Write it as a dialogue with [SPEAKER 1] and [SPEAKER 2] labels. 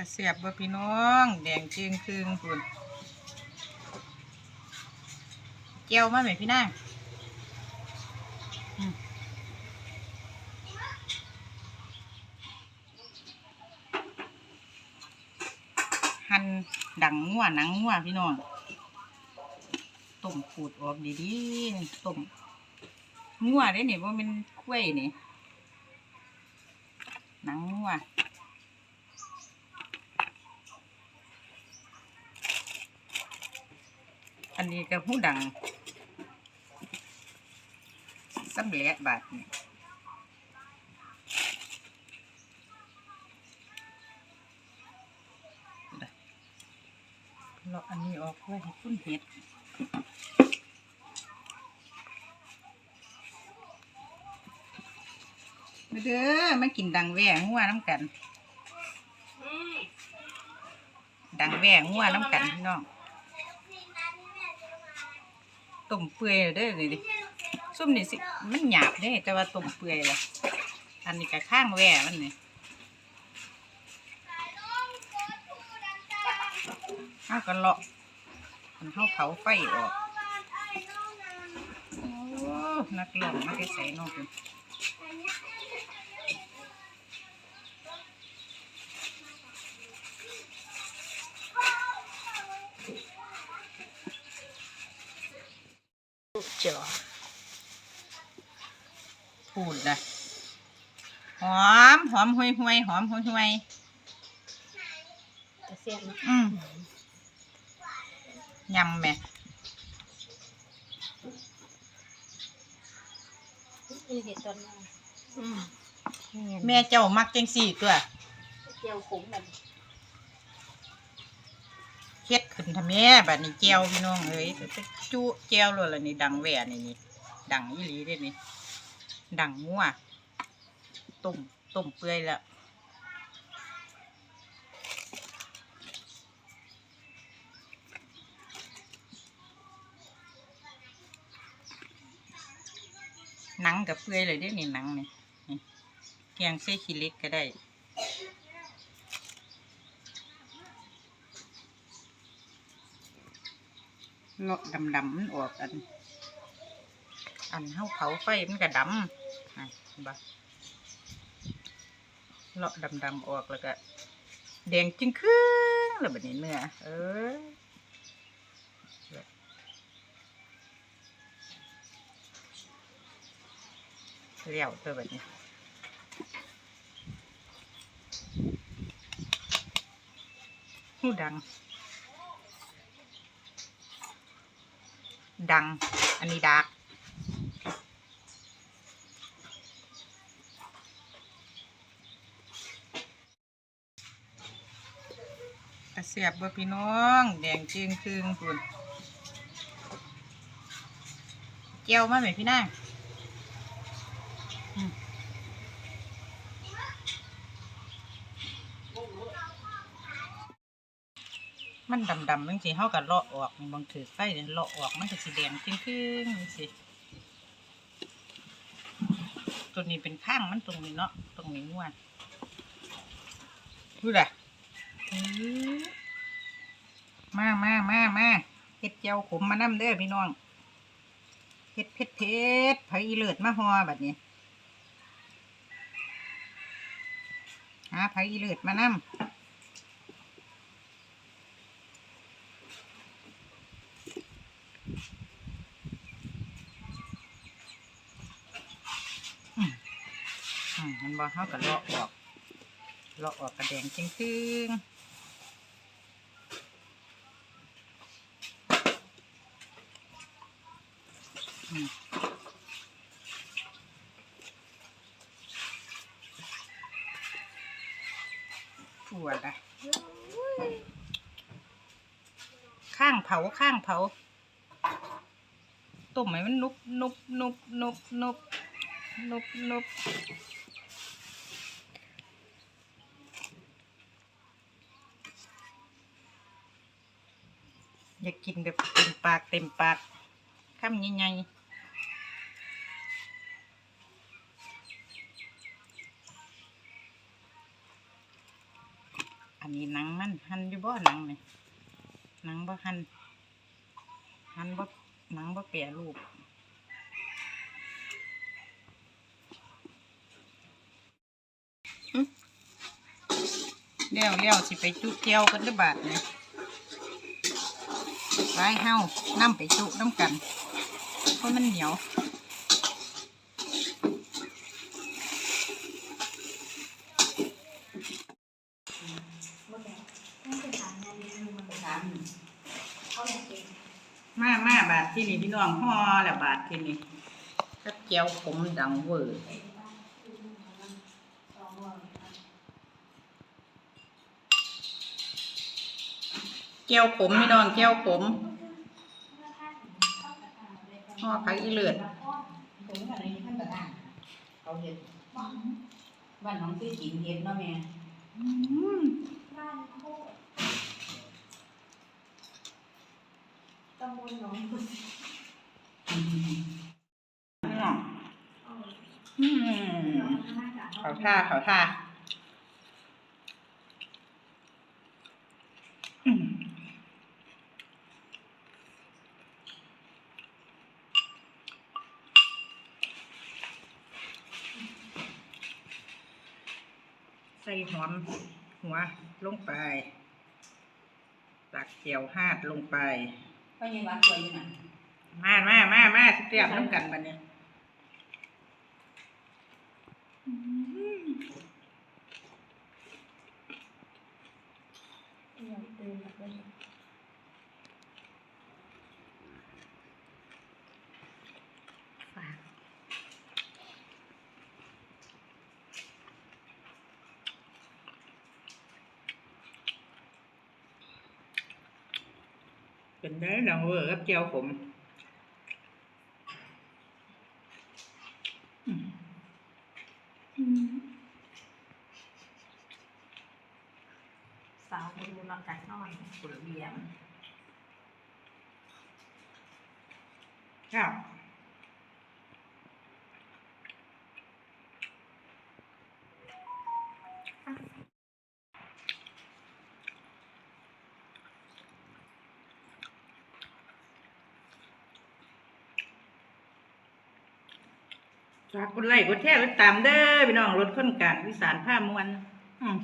[SPEAKER 1] ตะเสียบบ่พี่น้อง แดงจึงคืงพุ่นเจียวมาไหมพี่นางหั่นดังงัวหนังงัวพี่น้องต้มขูดออกดีๆต้มงัวได้นี่ว่ามันคุ้วยนี่หนังงัว อันนี้ก็หูดังสำเร็จบาทนี่เราอันนี้ออกไว้ให้คุณเห็ดมาเด้อมากินดังแหว่งัวน้ำกัน ดังแหว่งัวน้ำกันพี่น้อง ต้มเปื่อยเด้อนี่ดิซุ่มนี่สิมันหยาบเด้แต่ว่าต้มเปื่อยละอันนี้กับข้างแหว่มันนี่ข้าก็เลาะมันเฮาเผาไฟออกโอ้นักร้องมาได้ใส่นอกเลย จ้ะพูดนะหอม หอมห่วยห่วยๆหอมห่วยห่วย
[SPEAKER 2] กระเสียบนะ
[SPEAKER 1] ๆอืมยำแหม่
[SPEAKER 2] นี่เห็ดตอนนั้นอืม
[SPEAKER 1] แม่เจ้ามักจังสี่ตัว
[SPEAKER 2] เจียวขมแบบ
[SPEAKER 1] เฮ็ดขึ้นทำแม่บัดนี้แจวพี่น้องเอ้ยจุแจวเลยละนี่ดังแหวนี่นี่ดังอีหลีเด้นี่ดังงัวต้มต้มเปื่อยแล้วหนังกับเปื่อยเลยเด้นี่หนังนี่นี่เกียงใส่ขี้เล็กก็ได้ เลาะดำๆมันออกอัน อันเฮาเผาไฟมันก็ดำอะเห็นบ่เลาะดำๆออกแล้วก็แดงจึงครึ่งแล้วแบบนี้เนื้อเออเลี้ยวตัวแบบนี้หูดัง ดัง อันนี้ดักกเสียบบ่พี่น้อง แดงจึงคืงคุณเจียวมาไหมพี่นางอืม มันดำๆบางทีเฮาก็เลาะออกบางถือไฟเนี่ยเลาะออกมันก็สีแดงจึงคืงจังสิตัวนี้เป็นข้างมันตรงนี้เนาะตรงนี้นวลดูด่ะมามามามาเฮ็ดเจียวขมมานำเด้อพี่น้องเฮ็ดเผ็ดเผ็ดไผอีเลิศมาฮอแบัดนี้หาไผอีเลิศมานำ อืมมันบ่เฮาก็เลาะออกเลาะออกกระแดงจริงคืงอืมถั่วละข้างเผาข้างเผาต้มให้มันนุบนุบนุบนุบนุบนุบนุบ อยากกินแบบเต็มปากเต็มปากคำใหญ่ๆอันนี้หนังมันหั่นอยู่บ่หนังนี่หนังบ่หั่นหั่นบ่หนังบ่แปรรูปเลี้ยวเลี้ยวสิไปจุเจียวกันด้อบาดนี่ ไปเฮานำไปจุน้ำกัน เพราะมันเหนียวมามาบาทที่นี่พี่น้องห่อแล้วบาทที่นี่ก็เจียวขมดังเวอร์ เจียวขมพี่น้องเจียวขมห่อผักอีเลือด
[SPEAKER 3] ถึงอะไรท่านประธานเขาเห็ดบ้านน้องซื้อกินเห็ดเนาะแม่
[SPEAKER 1] อืม
[SPEAKER 2] ตำบลหนอง
[SPEAKER 1] พี่น้องอืมเขาท่าเขาท่า ส่หอมหัวลงไป ตักเจียวหาดลงไป
[SPEAKER 3] ก็ยังวัดตัวอยู่น่ะ
[SPEAKER 1] มามามามาสิเตรียมน้ำกันบัดนี้
[SPEAKER 2] เดินแบบนี้
[SPEAKER 1] ฝาก เป็นได้หนังเวอร์กับเจียวผมอืมอืม
[SPEAKER 2] สาวไปดูหลังจากนอนกุหลาบเบียม
[SPEAKER 1] ครับ ฝากกดไลค์กดแชร์กดตามเด้อพี่น้องรถค้นการวิสานผ้ามวลอืม